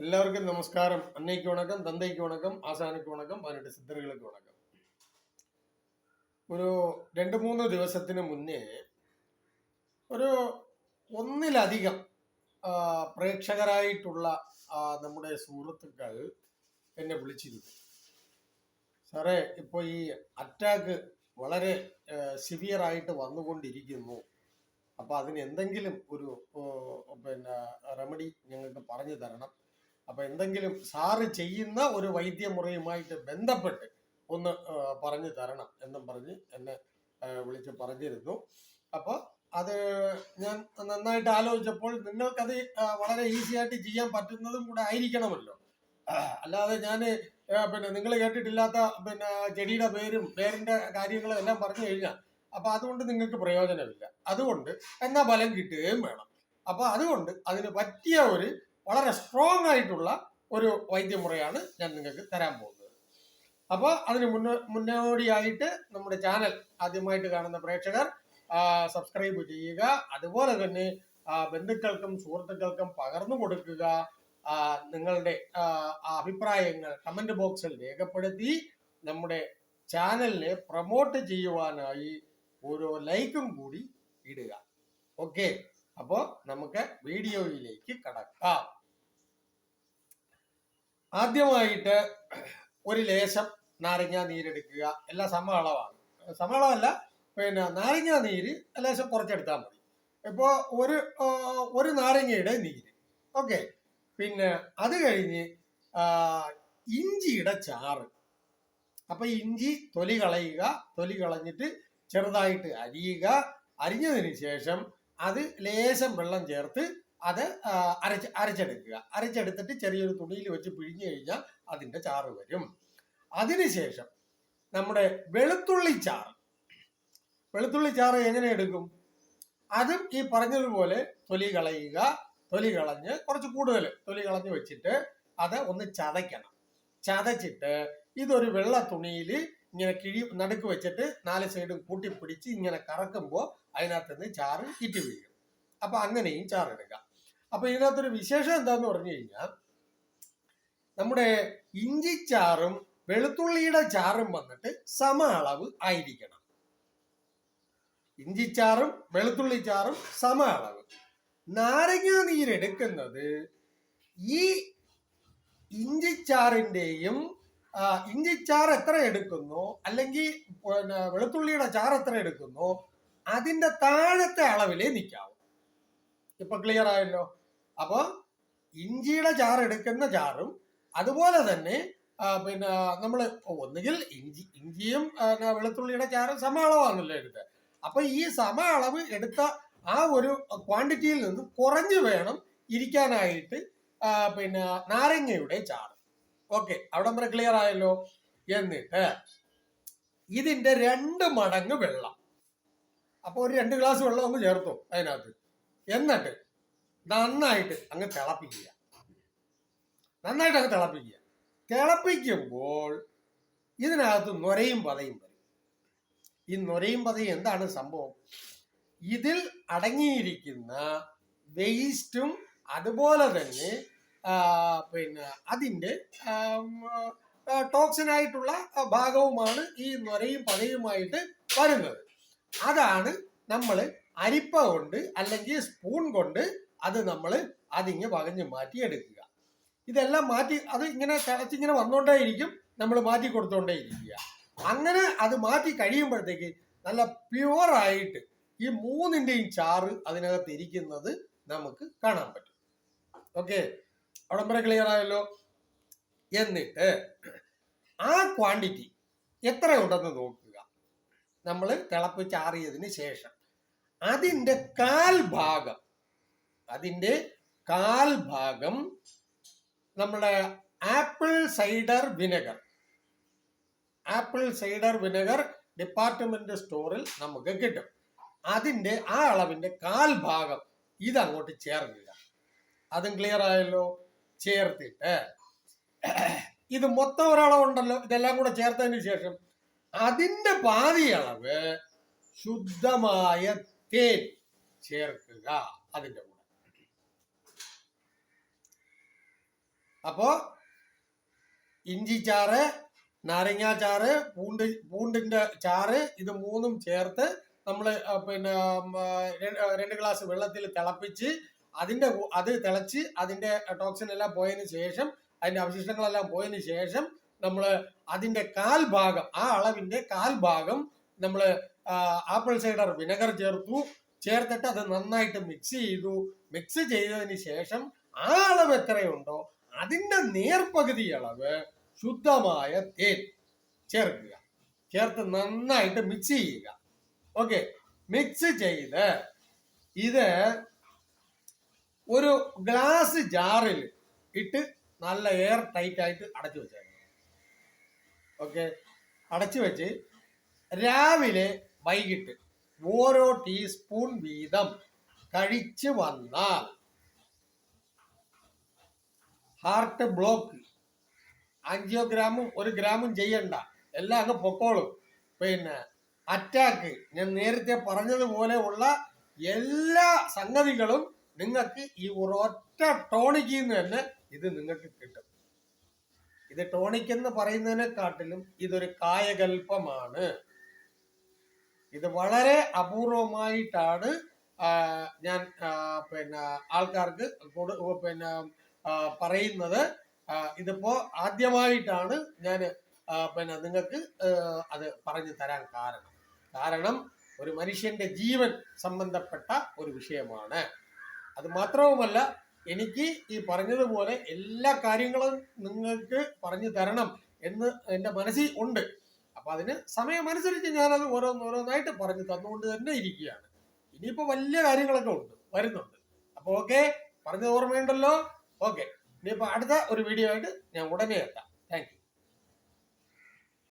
எல்லாருக்கும் நமஸ்காரம் அன்னைக்கு வணக்கம் தந்தைக்கு வணக்கம் ആശാനക്ക് വണക്കം പതിനെട്ട് സിദ്ധറുകൾക്ക് വണക്കം ഒരു രണ്ട് മൂന്ന് ദിവസത്തിന് മുന്നേ ഒരു ഒന്നിലധികം ആ, പ്രേക്ഷകരായിട്ടുള്ള ആ, നമ്മുടെ സുഹൃത്തുക്കൾ എന്നെ വിളിച്ചിരുന്നു സാറേ ഇപ്പോൾ ഈ അറ്റാക്ക് വളരെ സിവിയർ ആയിട്ട് വന്നുകൊണ്ടിരിക്കുന്നു അപ്പോൾ അതിന് എന്തെങ്കിലും ഒരു ഓ, പിന്നെ റെമഡി ഞങ്ങൾക്ക് പറഞ്ഞു തരണം അപ്പൊ എന്തെങ്കിലും സാറ് ചെയ്യുന്ന ഒരു വൈദ്യമുറയുമായിട്ട് ബന്ധപ്പെട്ട് ഒന്ന് പറഞ്ഞു തരണം എന്നും പറഞ്ഞ് എന്നെ വിളിച്ച് പറഞ്ഞിരുന്നു. അപ്പോൾ അത് ഞാൻ നന്നായിട്ട് ആലോചിച്ചപ്പോൾ നിങ്ങൾക്കത് വളരെ ഈസി ആയിട്ട് ചെയ്യാൻ പറ്റുന്നതും കൂടെ ആയിരിക്കണമല്ലോ. അല്ലാതെ ഞാൻ പിന്നെ നിങ്ങൾ കേട്ടിട്ടില്ലാത്ത പിന്നെ ചെടിയുടെ പേരും പേരിന്റെ കാര്യങ്ങളും എല്ലാം പറഞ്ഞു കഴിഞ്ഞാൽ അപ്പൊ അതുകൊണ്ട് നിങ്ങൾക്ക് പ്രയോജനമില്ല. അതുകൊണ്ട് എന്നാ ഫലം കിട്ടുകയും വേണം. അപ്പൊ അതുകൊണ്ട് അതിന് പറ്റിയ ഒരു വളരെ സ്ട്രോങ് ആയിട്ടുള്ള ഒരു വൈദ്യമുറയാണ് ഞാൻ നിങ്ങൾക്ക് തരാൻ പോകുന്നത്. അപ്പോൾ അതിന് മുന്നോ മുന്നോടിയായിട്ട് നമ്മുടെ ചാനൽ ആദ്യമായിട്ട് കാണുന്ന പ്രേക്ഷകർ സബ്സ്ക്രൈബ് ചെയ്യുക. അതുപോലെ തന്നെ ബന്ധുക്കൾക്കും സുഹൃത്തുക്കൾക്കും പകർന്നു കൊടുക്കുക. നിങ്ങളുടെ അഭിപ്രായങ്ങൾ കമന്റ് ബോക്സിൽ രേഖപ്പെടുത്തി നമ്മുടെ ചാനലിനെ പ്രൊമോട്ട് ചെയ്യുവാനായി ഓരോ ലൈക്കും കൂടി ഇടുക. ഓക്കെ അപ്പോ നമുക്ക് വീഡിയോയിലേക്ക് കടക്കാം. ആദ്യമായിട്ട് ഒരു ലേശം നാരങ്ങ നീരെടുക്കുക. എല്ലാ സമ അളവാണ് സമ അളവല്ല പിന്നെ നാരങ്ങ നീര് ലേശം കുറച്ചെടുത്താൽ മതി. ഇപ്പോൾ ഒരു ഒരു നാരങ്ങയുടെ നീര്. ഓക്കെ. പിന്നെ അത് കഴിഞ്ഞ് ഇഞ്ചിയുടെ ചാറ്. അപ്പൊ ഇഞ്ചി തൊലി കളയുക. തൊലി കളഞ്ഞിട്ട് ചെറുതായിട്ട് അരിയുക. അരിഞ്ഞതിന് ശേഷം അത് ലേശം വെള്ളം ചേർത്ത് അത് അരച്ച് അരച്ചെടുക്കുക. അരച്ചെടുത്തിട്ട് ചെറിയൊരു തുണിയിൽ വെച്ച് പിഴിഞ്ഞു കഴിഞ്ഞാൽ അതിന്റെ ചാറ് വരും. അതിനുശേഷം നമ്മുടെ വെളുത്തുള്ളി ചാറ്. വെളുത്തുള്ളി ചാറ് എങ്ങനെ എടുക്കും? അതും ഈ പറഞ്ഞതുപോലെ തൊലി കളയുക. തൊലി കളഞ്ഞ് കുറച്ച് കൂടുതൽ തൊലി കളഞ്ഞ് വെച്ചിട്ട് അത് ഒന്ന് ചതയ്ക്കണം. ചതച്ചിട്ട് ഇതൊരു വെള്ള തുണിയിൽ ഇങ്ങനെ കിഴി നടുക്ക് വെച്ചിട്ട് നാല് സൈഡും കൂട്ടി പിടിച്ച് ഇങ്ങനെ കറക്കുമ്പോൾ അതിനകത്ത് നിന്ന് ചാറ് കിറ്റി വീഴും. അപ്പൊ അങ്ങനെയും ചാറ് എടുക്കാം. അപ്പൊ ഇതിനകത്തൊരു വിശേഷം എന്താന്ന് പറഞ്ഞു കഴിഞ്ഞാൽ നമ്മുടെ ഇഞ്ചിച്ചാറും വെളുത്തുള്ളിയുടെ ചാറും വന്നിട്ട് സമ അളവ് ആയിരിക്കണം ഇഞ്ചിച്ചാറും വെളുത്തുള്ളി ചാറും സമ അളവ് നാരങ്ങ നീരെടുക്കുന്നത് ഈ ഇഞ്ചിച്ചാറിന്റെയും ആ, ഇഞ്ചിച്ചാർ എത്ര എടുക്കുന്നു? അല്ലെങ്കിൽ വെളുത്തുള്ളിയുടെ ചാർ എത്ര എടുക്കുന്നു? അതിന്റെ താഴത്തെ അളവിലേ നിൽക്കാവൂ. ഇപ്പൊ ക്ലിയർ ആയല്ലോ? അപ്പൊ ഇഞ്ചിയുടെ ചാർ എടുക്കുന്ന ചാറും അതുപോലെ തന്നെ പിന്നെ നമ്മൾ ഒന്നുകിൽ ഇഞ്ചി ഇഞ്ചിയും വെളുത്തുള്ളിയുടെ ചാറും സമ അളവാണല്ലോ എടുത്തത്. അപ്പൊ ഈ സമ അളവ് എടുത്ത ആ ഒരു ക്വാണ്ടിറ്റിയിൽ നിന്ന് കുറഞ്ഞു വേണം ഇരിക്കാനായിട്ട് പിന്നെ നാരങ്ങയുടെ ചാറ്. ഓക്കെ അവിടം വരെ ക്ലിയർ ആയല്ലോ? എന്നിട്ട് ഇതിന്റെ രണ്ട് മടങ്ങ് വെള്ളം. അപ്പൊ ഒരു രണ്ട് ഗ്ലാസ് വെള്ളം ഒന്ന് ചേർത്തു അതിനകത്ത്. എന്നിട്ട് നന്നായിട്ട് അങ്ങ് തിളപ്പിക്കുക. നന്നായിട്ട് അങ്ങ് തിളപ്പിക്കുക. തിളപ്പിക്കുമ്പോൾ ഇതിനകത്ത് നൊരയും പതയും വരും. ഈ നൊരയും പതയും എന്താണ് സംഭവം? ഇതിൽ അടങ്ങിയിരിക്കുന്ന വേസ്റ്റും അതുപോലെ തന്നെ പിന്നെ അതിന്റെ ടോക്സിനായിട്ടുള്ള ഭാഗവുമാണ് ഈ നൊരയും പതയുമായിട്ട് വരുന്നത്. അതാണ് നമ്മൾ അരിപ്പ കൊണ്ട് അല്ലെങ്കിൽ സ്പൂൺ കൊണ്ട് അത് നമ്മൾ അതിങ്ങ് വകഞ്ഞ് മാറ്റിയെടുക്കുക. ഇതെല്ലാം മാറ്റി അത് ഇങ്ങനെ തിളച്ചിങ്ങനെ വന്നുകൊണ്ടേയിരിക്കും നമ്മൾ മാറ്റി കൊടുത്തോണ്ടേയിരിക്കുക. അങ്ങനെ അത് മാറ്റി കഴിയുമ്പോഴത്തേക്ക് നല്ല പ്യുവറായിട്ട് ഈ മൂന്നിന്റെയും ചാറ് അതിനകത്ത് ഇരിക്കുന്നത് നമുക്ക് കാണാൻ പറ്റും. ഓക്കെ? അവിടം വരെ ക്ലിയർ ആയല്ലോ? എന്നിട്ട് ആ ക്വാണ്ടിറ്റി എത്ര ഉണ്ടെന്ന് നോക്കുക. നമ്മൾ തിളപ്പ് ചാറിയതിന് ശേഷം അതിന്റെ കാൽ ഭാഗം അതിന്റെ കാൽ ഭാഗം നമ്മുടെ apple cider vinegar apple cider vinegar department സ്റ്റോറിൽ നമുക്ക് കിട്ടും. അതിന്റെ ആ അളവിന്റെ കാൽ ഭാഗം ഇതങ്ങോട്ട് ചേർക്കുക. അതും ക്ലിയർ ആയല്ലോ? ചേർത്തിട്ട്. ഇത് മൊത്തം ഒരളവുണ്ടല്ലോ. ഇതെല്ലാം കൂടെ ചേർത്തതിന് ശേഷം അതിന്റെ പാതി അളവ് ശുദ്ധമായ തേൻ ചേർക്കുക അതിന്റെ കൂടെ. അപ്പോ ഇഞ്ചി ചാറ് നാരങ്ങ ചാറ് പൂണ്ട് പൂണ്ടിന്റെ ചാറ് ഇത് മൂന്നും ചേർത്ത് നമ്മൾ പിന്നെ രണ്ട് ഗ്ലാസ് വെള്ളത്തിൽ തിളപ്പിച്ച് അതിന്റെ അത് തിളച്ച് അതിന്റെ ടോക്സിൻ എല്ലാം പോയതിനു ശേഷം അതിന്റെ അവശിഷ്ടങ്ങളെല്ലാം പോയതിനു ശേഷം നമ്മൾ അതിന്റെ കാൽ ഭാഗം ആ അളവിന്റെ കാൽ ഭാഗം നമ്മൾ ആപ്പിൾ സൈഡർ വിനെഗർ ചേർത്തു. ചേർത്തിട്ട് അത് നന്നായിട്ട് മിക്സ് ചെയ്തു. മിക്സ് ചെയ്തതിന് ശേഷം ആ അളവ് എത്രയുണ്ടോ അതിന്റെ നേർപകുതി അളവ് ശുദ്ധമായ തേൻ ചേർക്കുക. ചേർത്ത് നന്നായിട്ട് മിക്സ് ചെയ്യുക. ഓക്കെ മിക്സ് ചെയ്ത് ഇത് ഒരു ഗ്ലാസ് ജാറിൽ ഇട്ട് നല്ല എയർ ടൈറ്റ് ആയിട്ട് അടച്ചു വെച്ചേക്കണം. ഓക്കെ അടച്ചു വെച്ച് രാവിലെ വൈകിട്ട് ഓരോ ടീസ്പൂൺ വീതം കഴിച്ചു വന്നാൽ ഹാർട്ട് ബ്ലോക്ക് ആൻജിയോഗ്രാമും ഒരു ഗ്രാമും ചെയ്യണ്ട. എല്ലാം അങ്ങ് പൊക്കോളും. പിന്നെ അറ്റാക്ക് ഞാൻ നേരത്തെ പറഞ്ഞതുപോലെ ഉള്ള എല്ലാ സംഗതികളും നിങ്ങൾക്ക് ഈ ഒരൊറ്റ ടോണിക്കിൽ നിന്ന് തന്നെ ഇത് നിങ്ങൾക്ക് കിട്ടും. ഇത് ടോണിക് എന്ന് പറയുന്നതിനെക്കാട്ടിലും ഇതൊരു കായകൽപ്പമാണ്. ഇത് വളരെ അപൂർവമായിട്ടാണ് ഞാൻ പിന്നെ ആൾക്കാർക്ക് പിന്നെ പറയുന്നത്. ഇതിപ്പോ ആദ്യമായിട്ടാണ് ഞാൻ പിന്നെ നിങ്ങൾക്ക് അത് പറഞ്ഞു തരാൻ കാരണം. കാരണം ഒരു മനുഷ്യന്റെ ജീവൻ സംബന്ധപ്പെട്ട ഒരു വിഷയമാണ്. അത് മാത്രവുമല്ല എനിക്ക് ഈ പറഞ്ഞതുപോലെ എല്ലാ കാര്യങ്ങളും നിങ്ങൾക്ക് പറഞ്ഞു തരണം എന്ന് എന്റെ മനസ്സിൽ ഉണ്ട്. അപ്പൊ അതിന് സമയമനുസരിച്ച് ഞാനത് ഓരോന്നോരോന്നായിട്ട് പറഞ്ഞു തന്നുകൊണ്ട് തന്നെ ഇരിക്കുകയാണ്. ഇനിയിപ്പോ വലിയ കാര്യങ്ങളൊക്കെ ഉണ്ട് വരുന്നുണ്ട്. അപ്പൊ ഓക്കെ പറഞ്ഞത് ഓർമ്മയുണ്ടല്ലോ? ഓക്കെ ഇനിയിപ്പോ അടുത്ത ഒരു വീഡിയോ ആയിട്ട് ഞാൻ ഉടനെ എത്താം.